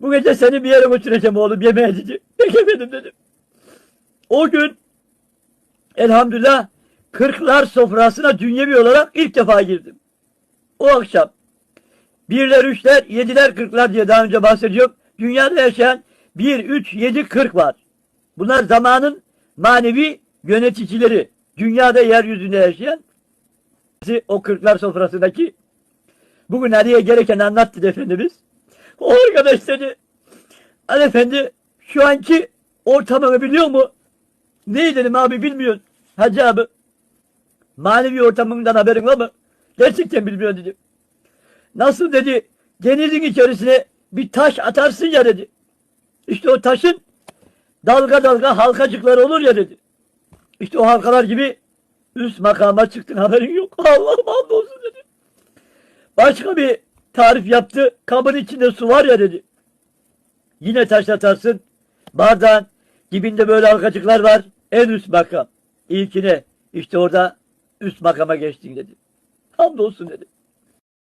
Bu gece seni bir yere götüreceğim oğlum yemeğe dedi. Peki efendim dedim. O gün elhamdülillah kırklar sofrasına dünyevi olarak ilk defa girdim. O akşam birler, üçler, yediler, kırklar diye daha önce bahsediyorum. Dünyada yaşayan bir, üç, yedi, kırk var. Bunlar zamanın manevi yöneticileri. Dünyada yeryüzünde yaşayan o kırklar sofrasındaki bugün Ali'ye gereken anlattı Efendimiz. O arkadaş dedi Ali Efendi şu anki ortamını biliyor mu? Ne dedim abi bilmiyorsun. Hacı abi manevi ortamından haberin var mı? Gerçekten bilmiyorum dedi. Nasıl dedi denizin içerisine bir taş atarsın ya dedi. İşte o taşın dalga dalga halkacıkları olur ya dedi. İşte o halkalar gibi üst makama çıktın haberin yok. Allah'ım hamdolsun dedi. Başka bir tarif yaptı. Kabın içinde su var ya dedi. Yine taş atarsın. Bardağın dibinde böyle halkacıklar var. En üst makam. İlkine işte orada üst makama geçtin dedi. Hamdolsun dedi.